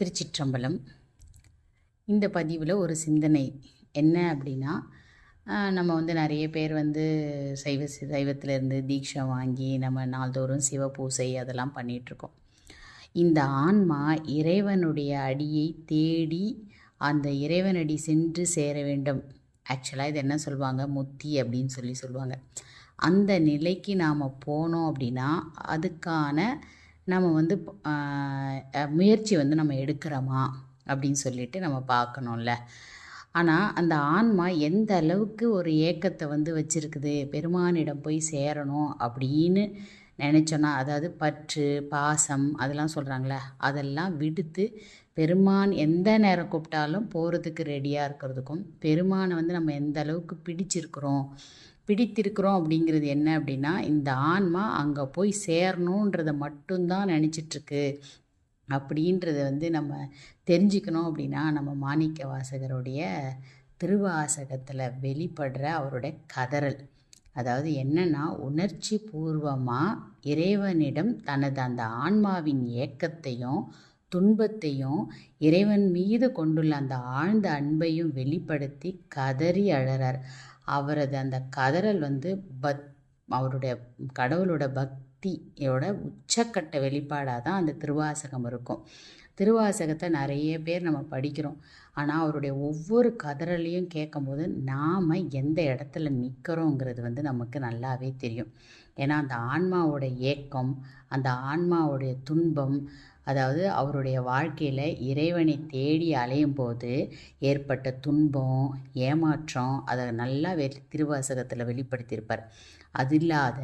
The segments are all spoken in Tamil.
திருச்சிற்றம்பலம். இந்த பதிவில் ஒரு சிந்தனை என்ன அப்படின்னா நம்ம வந்து நிறைய பேர் வந்து சைவ சைவத்திலேருந்து தீட்சை வாங்கி நம்ம நாள்தோறும் சிவ பூசை அதெல்லாம் பண்ணிகிட்ருக்கோம் இந்த ஆன்மா இறைவனுடைய அடியை தேடி அந்த இறைவனடி சென்று சேர வேண்டும். ஆக்சுவலாக இது என்ன சொல்லுவாங்க? முத்தி அப்படின்னு சொல்லி சொல்லுவாங்க. அந்த நிலைக்கு நாம் போனோம் அப்படின்னா அதுக்கான நம்ம வந்து முயற்சி வந்து நம்ம எடுக்கிறோமா? அப்படின்னு சொல்லிட்டு நம்ம பார்க்கணும்ல. ஆனால் அந்த ஆன்மா எந்த அளவுக்கு ஒரு ஏக்கத்தை வந்து வச்சுருக்குது? பெருமானிடம் போய் சேரணும் அப்படின்னு நினச்சோன்னா அதாவது பற்று பாசம் அதெல்லாம் சொல்கிறாங்களே அதெல்லாம் விடுத்து பெருமான் எந்த நேரம் கூப்பிட்டாலும் போகிறதுக்கு ரெடியாக இருக்கிறதுக்கும் பெருமானை வந்து நம்ம எந்த அளவுக்கு பிடிச்சிருக்கிறோம்? பிடித்திருக்கிறோம் அப்படிங்கிறது என்ன அப்படின்னா இந்த ஆன்மா அங்கே போய் சேரணுன்றதை மட்டும்தான் நினச்சிட்ருக்கு. அப்படின்றத வந்து நம்ம தெரிஞ்சுக்கணும் அப்படின்னா நம்ம மாணிக்க வாசகருடைய திருவாசகத்தில் வெளிப்படுற அவருடைய கதறல். அதாவது என்னென்னா உணர்ச்சி பூர்வமாக இறைவனிடம் தனது அந்த ஆன்மாவின் ஏக்கத்தையும் துன்பத்தையும் இறைவன் மீது கொண்டுள்ள அந்த ஆழ்ந்த அன்பையும் வெளிப்படுத்தி கதறி அழறார். அவரது அந்த கதறல் வந்து பத் அவருடைய கடவுளோட பக்தியோட உச்சக்கட்ட வெளிப்பாடாக தான் அந்த திருவாசகம் இருக்கும். திருவாசகத்தை நிறைய பேர் நம்ம படிக்கிறோம். ஆனால் அவருடைய ஒவ்வொரு கதறலையும் கேட்கும்போது நாம் எந்த இடத்துல நிற்கிறோங்கிறது வந்து நமக்கு நல்லாவே தெரியும். ஏன்னா அந்த ஆன்மாவோட ஏக்கம் அந்த ஆன்மாவுடைய துன்பம் அதாவது அவருடைய வாழ்க்கையில் இறைவனை தேடி அலையும் போது ஏற்பட்ட துன்பம் ஏமாற்றம் அதை நல்லா வெ திருவாசகத்தில் வெளிப்படுத்தியிருப்பார். அது இல்லாத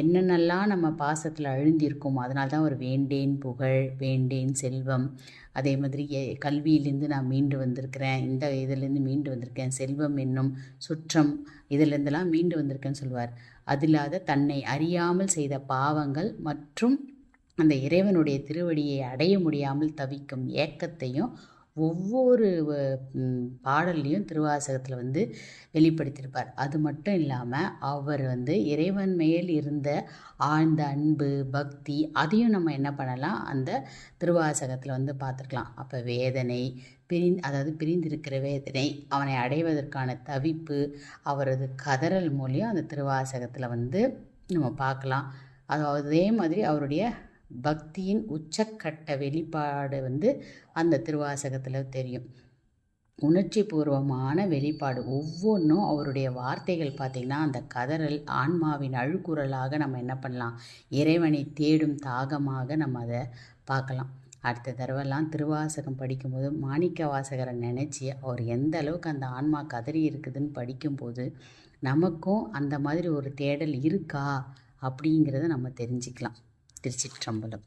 என்னென்னலாம் நம்ம பாசத்தில் அழுந்திருக்கோம் அதனால தான் ஒரு வேண்டேன் புகழ் வேண்டேன் செல்வம். அதே மாதிரி கல்வியிலேருந்து நான் மீண்டு வந்திருக்கிறேன் இந்த இதிலேருந்து மீண்டு வந்திருக்கேன் செல்வம் என்னும் சுற்றம் இதிலேருந்தெல்லாம் மீண்டு வந்திருக்கேன்னு சொல்லுவார் அது இல்லாத தன்னை அறியாமல் செய்த பாவங்கள் மற்றும் அந்த இறைவனுடைய திருவடியை அடைய முடியாமல் தவிக்கும் ஏக்கத்தையும் ஒவ்வொரு பாடல்லையும் திருவாசகத்தில் வந்து வெளிப்படுத்தியிருப்பார். அது மட்டும் இல்லாமல் அவர் வந்து இறைவன் மேல் இருந்த ஆழ்ந்த அன்பு பக்தி அதையும் நம்ம என்ன பண்ணலாம்? அந்த திருவாசகத்தில் வந்து பார்த்துருக்கலாம். அப்போ வேதனை பிரி அதாவது பிரிந்திருக்கிற வேதனை அவனை அடைவதற்கான தவிப்பு அவரது கதறல் மூலியம் அந்த திருவாசகத்தில் வந்து நம்ம பார்க்கலாம். அதாவது அதே மாதிரி அவருடைய பக்தியின் உச்சக்கட்ட வெளிப்பாடு வந்து அந்த திருவாசகத்தில் தெரியும். உணர்ச்சி பூர்வமான வெளிப்பாடு ஒவ்வொன்றும் அவருடைய வார்த்தைகள் பார்த்திங்கன்னா அந்த கதறல் ஆன்மாவின் அழுக்குறலாக நம்ம என்ன பண்ணலாம்? இறைவனை தேடும் தாகமாக நம்ம அதை பார்க்கலாம். அடுத்த தடவைலாம் திருவாசகம் படிக்கும்போது மாணிக்க வாசகரை நினச்சி அவர் எந்த அளவுக்கு அந்த ஆன்மா கதறி இருக்குதுன்னு படிக்கும்போது நமக்கும் அந்த மாதிரி ஒரு தேடல் இருக்கா? அப்படிங்கிறத நம்ம தெரிஞ்சுக்கலாம். திருச்சிற்றம்பலம்